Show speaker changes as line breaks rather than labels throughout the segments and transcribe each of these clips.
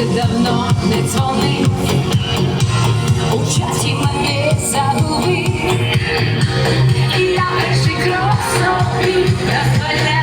вже давно не дзвони, у часі мене загуби, і я перший крок собі дозволяю.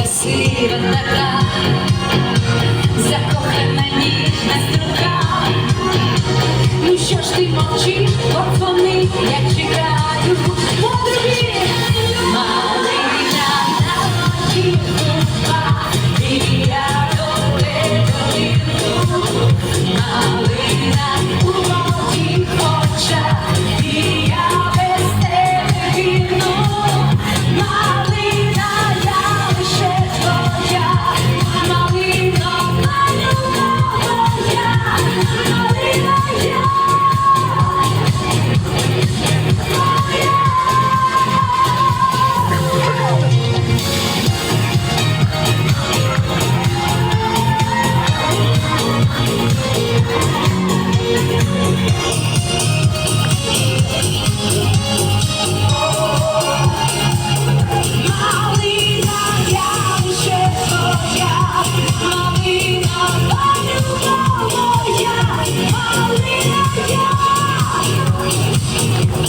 красива така, закохана ніжна струка. Ну що ж ти мовчиш?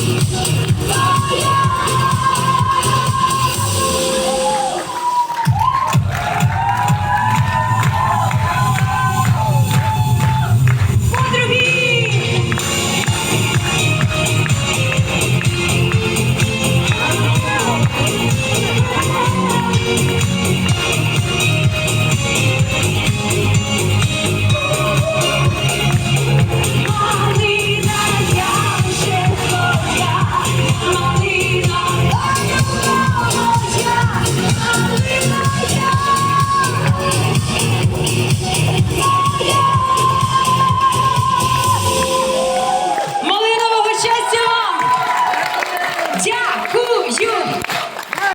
Hallelujah.